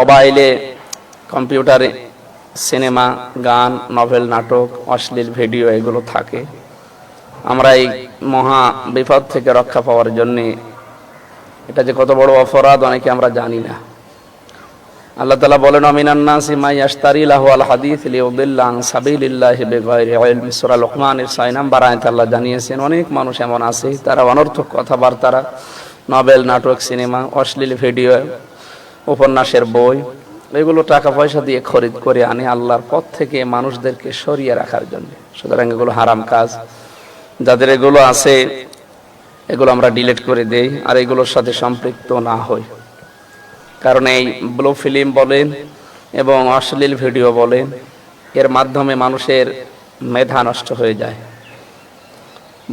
মোবাইলে, কম্পিউটারে, সিনেমা, গান, নভেল, নাটক, অশ্লীল ভিডিও এগুলো থাকে। আমরা এই মহা বিপদ থেকে রক্ষা পাওয়ার জন্যে এটা যে কত বড় অপরাধ অনেকে আমরা জানি না। আল্লাহ তালা বলেন অমিনান্নাসি মাই আশতারি লাহু আল হাদিস লিউদিল্লা আন সাবিলিল্লাহি বিগাইরি ইলমি। সূরা লুকমানের 6 নাম্বার আয়াত আল্লাহ জানিয়েছেন, অনেক মানুষ এমন আছে, তারা অনর্থক কথাবার্তারা, নভেল, নাটক, সিনেমা, অশ্লীল ভিডিও উপন্যাসের বই, এগুলো টাকা পয়সা দিয়ে খরিদ করে আনে আল্লাহর পথ থেকে মানুষদেরকে সরিয়ে রাখার জন্য। সুতরাং এগুলো হারাম কাজ। যাদের এগুলো আছে, এগুলো আমরা ডিলিট করে দেই আর এগুলোর সাথে সম্পৃক্ত না হই। কারণ এই ব্লু ফিল্ম বলেন এবং অশ্লীল ভিডিও বলেন, এর মাধ্যমে মানুষের মেধা নষ্ট হয়ে যায়।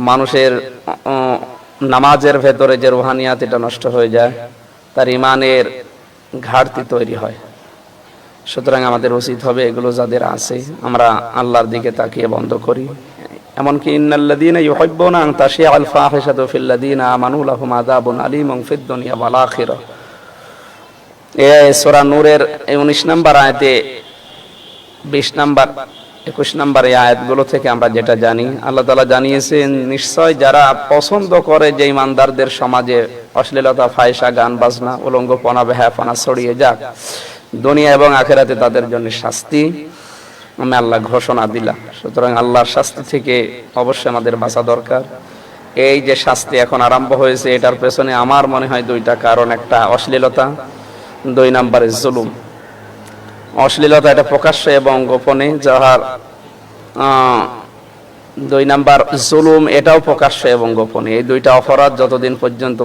মানুষের নামাজের ভেতরে যে রোহানিয়াত এটা নষ্ট হয়ে যায়, তার ইমানের ঘাটতি তৈরি হয়। সুতরাং আমাদের উচিত হবে এগুলো যাদের আছে, আমরা আল্লাহর দিকে তাকিয়ে বন্ধ করি। এমনকি ইন্নাল্লাযীনা ইউহিব্বুনা আন তাশিয়া আল ফাহিশাতু ফিল্লাযীনা আমানু লাহুম আযাবুন আলীমুন ফিদ দুনিয়া ওয়াল আখিরাহ এ সূরা নূরের এই 19 নম্বর আয়াতে 20 নম্বর 21 নম্বর এই আয়াতগুলো থেকে আমরা যেটা জানি, আল্লাহ তাআলা জানিয়েছেন, নিশ্চয় যারা পছন্দ করে যে ইমানদারদের সমাজে অশ্লীলতা ফায়সা গান, বাজনা, উলঙ্গপনা বেহাপনা ছড়িয়ে যাক। দুনিয়া এবং আখেরাতে তাদের জন্য শাস্তি। আমি আল্লাহ ঘোষণা দিলাম। সুতরাং আল্লাহর শাস্তি থেকে অবশ্যই আমাদের বাঁচা দরকার। এই যে শাস্তি এখন আরম্ভ হয়েছে, এটার পেছনে আমার মনে হয় দুইটা কারণ। একটা অশ্লীলতা, দুই নম্বরে জুলুম। অশ্লীলতা এটা প্রকাশ্যে এবং গোপনে যাহার দুই নাম্বার জুলুম এটাও প্রকাশ্য এবং গোপনে। এই দুইটা অপরাধ যতদিন পর্যন্ত